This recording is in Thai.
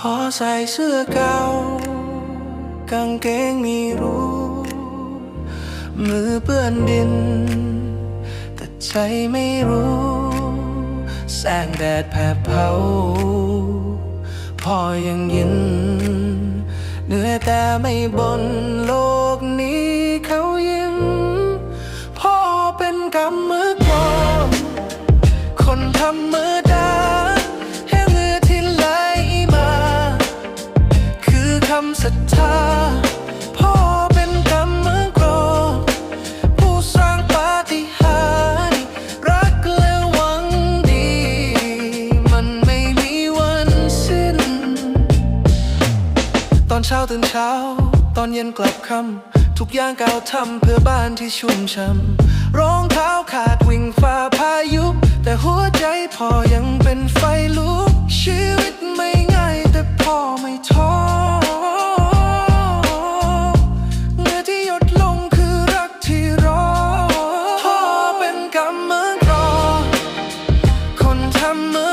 พอใส่เสื้อเก่า กางเกงมีรูมือเปื้อนดิน แต่ใจไม่รู้ แสงแดดแผดเผา พอยังยิน เหนื่อยแต่ไม่บนโลก ศรัทธาพ่อเป็นกำมือกลองผู้สร้างปาฏิหาริย์รักและหวังดี มันไม่มีวันสิ้น ตอนเช้าตื่นเช้า ตอนเย็นกลับค่ำทุกอย่างก้าวทำเพื่อบ้านที่ชุ่มช่ำรองเท้าขาดวิ่งฝ่าพายุ แต่หัวใจพ่อยังเป็นไฟลุก ค